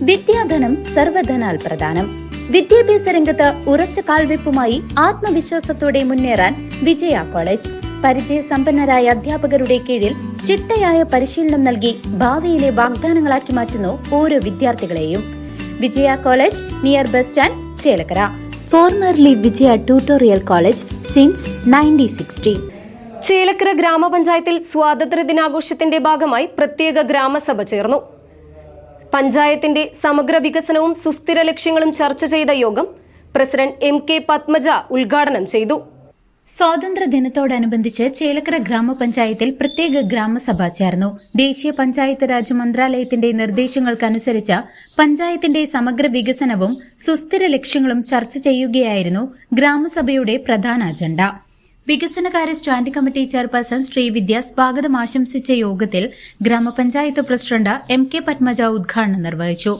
വിദ്യാധനം സർവധനാൽ പ്രധാനം വിദ്യാഭ്യാസ രംഗത്ത് ഉറച്ച കാൽവെപ്പുമായി ആത്മവിശ്വാസത്തോടെ മുന്നേറാൻ വിജയ കോളേജ്. പരിചയസമ്പന്നരായ അധ്യാപകരുടെ കീഴിൽ ചിട്ടയായ പരിശീലനം നൽകി ഭാവിയിലെ വാഗ്ദാനങ്ങളാക്കി മാറ്റുന്നു ഓരോ വിദ്യാർത്ഥികളെയും. Vijaya college near bus stand Chelakkara. Formerly Vijaya tutorial college since nineteen sixty. Chelakkara ഗ്രാമപഞ്ചായത്തിൽ സ്വാതന്ത്ര്യ ദിനാഘോഷത്തിന്റെ ഭാഗമായി പ്രത്യേക ഗ്രാമസഭ ചേർന്നു. പഞ്ചായത്തിന്റെ സമഗ്ര വികസനവും സുസ്ഥിര ലക്ഷ്യങ്ങളും ചർച്ച ചെയ്ത യോഗം പ്രസിഡന്റ് എം കെ പത്മജ ഉദ്ഘാടനം ചെയ്തു. സ്വാതന്ത്ര്യ ദിനത്തോടനുബന്ധിച്ച് ചേലക്കര ഗ്രാമപഞ്ചായത്തിൽ പ്രത്യേക ഗ്രാമസഭ ചേർന്നു. ദേശീയ പഞ്ചായത്ത് രാജ് മന്ത്രാലയത്തിന്റെ നിർദ്ദേശങ്ങൾക്കനുസരിച്ച് പഞ്ചായത്തിന്റെ സമഗ്ര വികസനവും സുസ്ഥിര ലക്ഷ്യങ്ങളും ചർച്ച ചെയ്യുകയായിരുന്നു ഗ്രാമസഭയുടെ പ്രധാന അജണ്ട. വികസനകാര്യ സ്റ്റാൻഡിംഗ് കമ്മിറ്റി ചെയർപേഴ്സൺ ശ്രീവിദ്യ സ്വാഗതം ആശംസിച്ച യോഗത്തിൽ ഗ്രാമപഞ്ചായത്ത് പ്രസിഡന്റ് എം കെ പത്മജ ഉദ്ഘാടനം നിർവഹിച്ചു.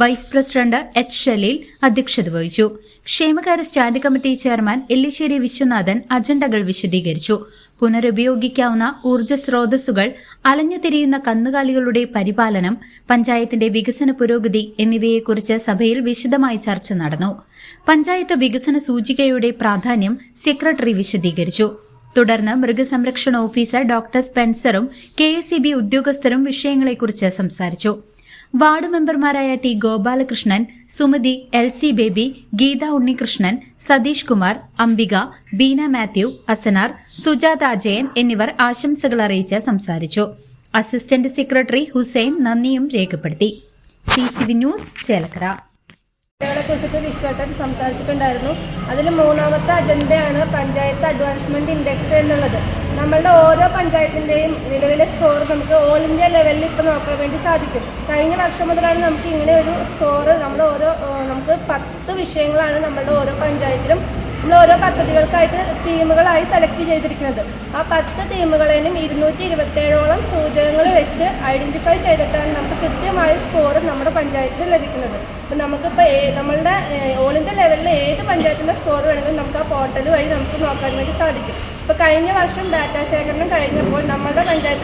വൈസ് പ്രസിഡന്റ് എച്ച് ഷലീൽ അധ്യക്ഷത വഹിച്ചു. ക്ഷേമകാര്യ standing committee chairman Ellissery Viswanathan അജണ്ടകൾ വിശദീകരിച്ചു. പുനരുപയോഗിക്കാവുന്ന ഊർജ സ്രോതസ്സുകൾ അലഞ്ഞുതിരിയുന്ന കന്നുകാലികളുടെ പരിപാലനം പഞ്ചായത്തിന്റെ വികസന പുരോഗതി എന്നിവയെക്കുറിച്ച് സഭയിൽ വിശദമായി ചർച്ച നടന്നു. പഞ്ചായത്ത് വികസന സൂചികയുടെ പ്രാധാന്യം സെക്രട്ടറി വിശദീകരിച്ചു. തുടർന്ന് മൃഗസംരക്ഷണ ഓഫീസർ ഡോക്ടർ സ്പെൻസറും കെ ഉദ്യോഗസ്ഥരും വിഷയങ്ങളെക്കുറിച്ച് സംസാരിച്ചു. വാർഡ് മെമ്പർമാരായ T Gopalakrishnan Sumathi L C Baby Geetha Unnikrishnan Satheesh Kumar Ambika Beena Mathew Asanar Sujatha Ajayan എന്നിവർ ആശംസകൾ അറിയിച്ച് സംസാരിച്ചു. അസിസ്റ്റന്റ് സെക്രട്ടറി ഹുസൈൻ നന്ദിയും രേഖപ്പെടുത്തി. ന്യൂസ് ചേലക്കര. കുറിച്ചിട്ട് വിശ്വട്ടൻ സംസാരിച്ചിട്ടുണ്ടായിരുന്നു. അതിൽ മൂന്നാമത്തെ അജണ്ടയാണ് പഞ്ചായത്ത് അഡ്വാൻസ്മെന്റ് ഇൻഡെക്സ് എന്നുള്ളത്. നമ്മളുടെ ഓരോ പഞ്ചായത്തിന്റെയും നിലവിലെ സ്കോർ നമുക്ക് ഓൾ ഇന്ത്യ ലെവലിൽ ഇപ്പോൾ നോക്കാൻ വേണ്ടി സാധിക്കും. കഴിഞ്ഞ വർഷം മുതലാണ് നമുക്ക് ഇങ്ങനെ ഒരു സ്കോർ നമ്മുടെ ഓരോ നമുക്ക് പത്ത് വിഷയങ്ങളാണ് നമ്മളുടെ ഓരോ പഞ്ചായത്തിലും നമ്മൾ ഓരോ പദ്ധതികൾക്കായിട്ട് ടീമുകളായി സെലക്ട് ചെയ്തിരിക്കുന്നത്. ആ പത്ത് ടീമുകളേനും ഇരുന്നൂറ്റി ഇരുപത്തേഴോളം സൂചകങ്ങൾ വെച്ച് ഐഡന്റിഫൈ ചെയ്തിട്ടാണ് നമുക്ക് കൃത്യമായ സ്കോർ നമ്മുടെ പഞ്ചായത്തിൽ ലഭിക്കുന്നത്. അപ്പം നമുക്കിപ്പോൾ നമ്മളുടെ ഓൾ ഇന്ത്യ ലെവലിൽ ഏത് പഞ്ചായത്തിന്റെ സ്കോർ വേണമെങ്കിലും നമുക്ക് ആ പോർട്ടൽ വഴി നമുക്ക് നോക്കാൻ വേണ്ടി സാധിക്കും. ഇപ്പോൾ കഴിഞ്ഞ വർഷം ഡാറ്റാ ശേഖരണം കഴിഞ്ഞപ്പോൾ നമ്മുടെ പഞ്ചായത്തിൽ